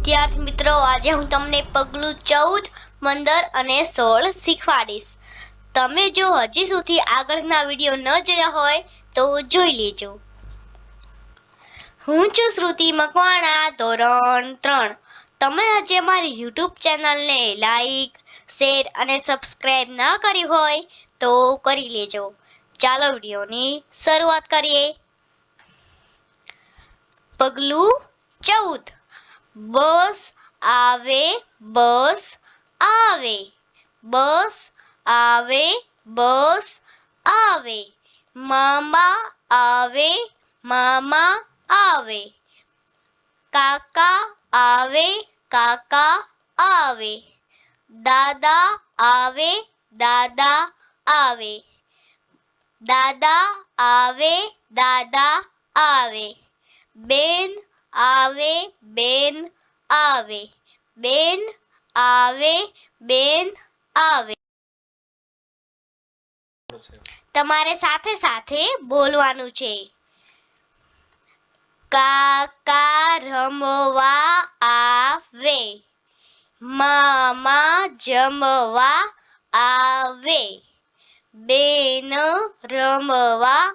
વિદ્યાર્થી મિત્રો, આજે હું તમને પગલું ચૌદ, પંદર અને સોળ શીખવાડીશ. તમે જો હજી સુધી આગળના વીડિયો ન જોયા હોય, તો જોઈ લેજો. હું છું શ્રુતિ મકવાણા, ધોરણ ત્રણ. તમે હજી મારી યુટ્યુબ ચેનલને લાઈક, શેર અને સબસ્ક્રાઈબ ન કરી હોય, તો કરી લેજો. ચાલો વિડીયોની શરૂઆત કરીએ. પગલું ચૌદ. બસ આવે બસ આવે બસ આવે બસ આવે મામા આવે મામા આવે કાકા આવે કાકા આવે દાદા આવે દાદા આવે દાદા આવે દાદા આવે બેન આવે બેન આવે. બેન આવે બેન આવે. તમારે સાથે સાથે બોલવાનું છે. કાકા રમવા આવે. મામા જમવા આવે. બેન રમવા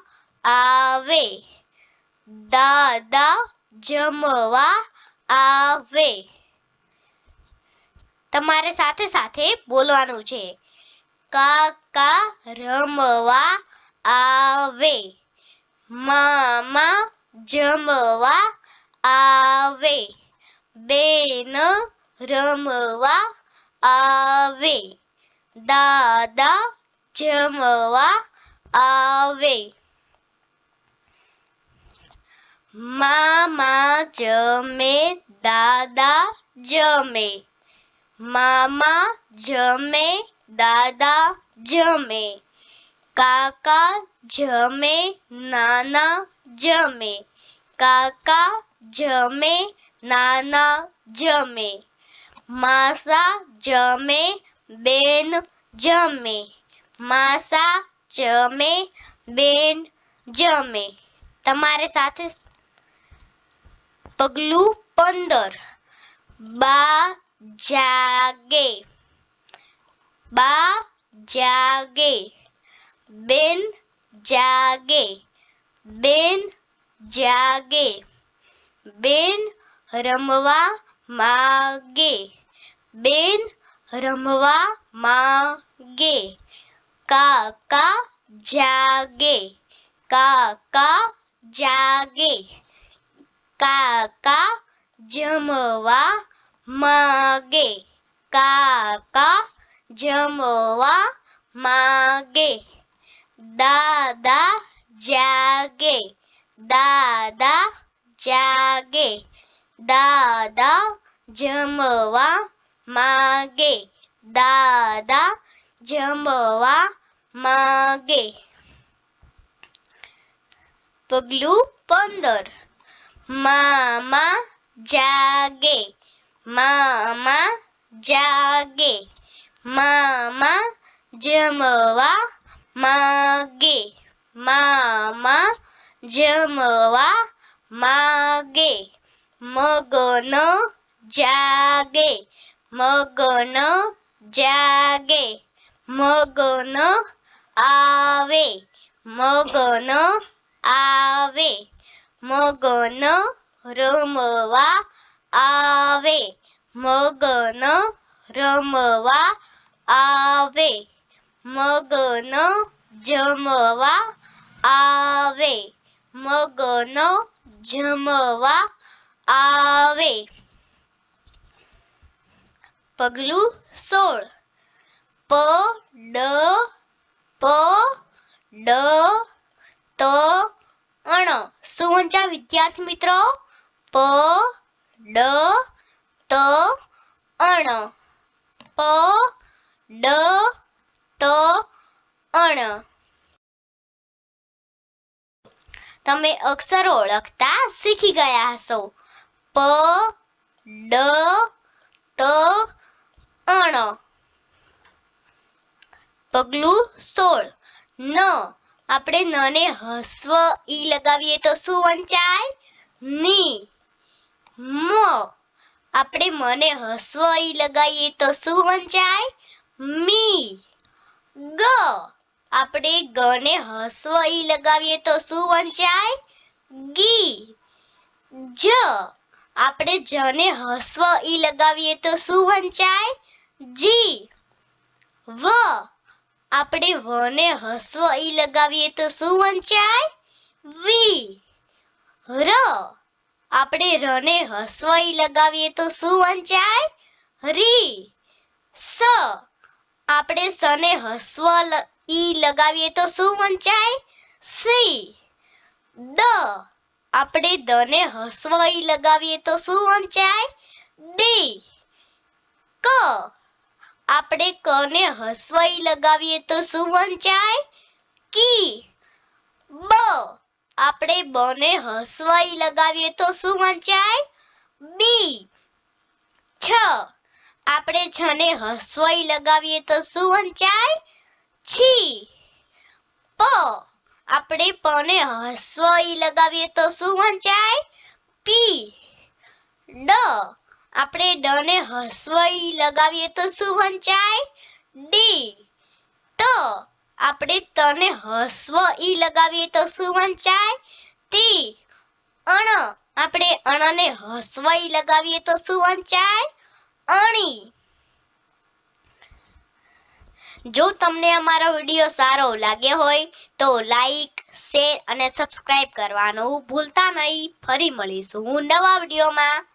આવે. દાદા જમવા આવે. તમારે સાથે સાથે બોલવાનું છે. કાકા રમવા આવે. મામા જમવા આવે. બેન રમવા આવે. દાદા જમવા આવે. મામા જમે, દાદા જમે. મામા જમે, દાદા જમે. કાકા જમે, નાના જમે. કાકા જમે, નાના જમે. માસા જમે, બેન જમે. માસા જમે, બેન જમે. તમારે સાથે પગલું પંદર બા જાગે બા જાગે બેન જાગે બેન જાગે બેન રમવા માગે બેન રમવા માગે કાકા જાગે કાકા જાગે કાકા જમવા માગે. કાકા જમવા માગે. દાદા જાગે. દાદા જાગે. દાદા જમવા માગે. દાદા જમવા માગે. પગલું પંદર. મામા જાગે મામા જાગે, મામા જમવા માગે, મામા જમવા માગે, મગનો જાગે મગનો જાગે, મગનો આવે મગનો આવે. મગન રમવા આવે. મગન રમવા આવે. મગન જમવા આવે. મગન જમવા આવે. પગલું સોળ. પ, ડ પ, ડ, ત શું વિદ્યાર્થી મિત્રો. પ, ડ, ત, અણ. પ, ડ, ત, અણ. તમે અક્ષરો ઓળખતા શીખી ગયા હશો. પ, ડ, ત, અણ. પગલું સોળ. ન. આપણે નને હસ્વ ઈ લગાવીએ તો શું વંચાય? ની. મ. આપણે મને હસ્વ ઈ લગાવીએ તો શું વંચાય? મી. ગ. આપણે ગ ને હસ્વ ઈ લગાવીએ તો શું વંચાય? ગી. જ. આપણે જ ને હસ્વ ઈ લગાવીએ તો શું વંચાય? જી. વ. આપણે વ ને હસ્વ ઈ લગાવીએ તો શું વંચાય? વી. ર. આપણે ર ને હસ્વ ઈ લગાવીએ તો શું વંચાય? રી. સ. આપણે સ ને હસ્વ ઈ લગાવીએ તો શું વંચાય? સી. દ. આપણે દ ને હસ્વ ઈ લગાવીએ તો શું વંચાય? ડી. ક. આપણે ક ને હસ્વ લગાવીએ તો શું વંચાય કી. બ. આપણે બ ને હસ્વ લગાવીએ તો શું વંચાય બી. છ. આપણે છ ને હસવાઈ લગાવીએ તો શું વંચાય છી. પ. આપણે પ ને હસ્વ લગાવીએ તો શું વંચાય પી. ડ. આપણે ડ ને હસ્વ ઈ લગાવીએ તો શું વંચાય? ડી. તો આપણે ત ને હસ્વ ઈ લગાવીએ તો શું વંચાય? તી અણ. આપણે અણ ને હસ્વ ઈ લગાવીએ તો શું વંચાય? અણી. જો તમને અમારો વીડિયો સારો લાગ્યો હોય તો લાઈક, શેર અને સબસ્ક્રાઇબ કરવાનું ભૂલતા નહીં. ફરી મળીશું નવા વિડીયોમાં.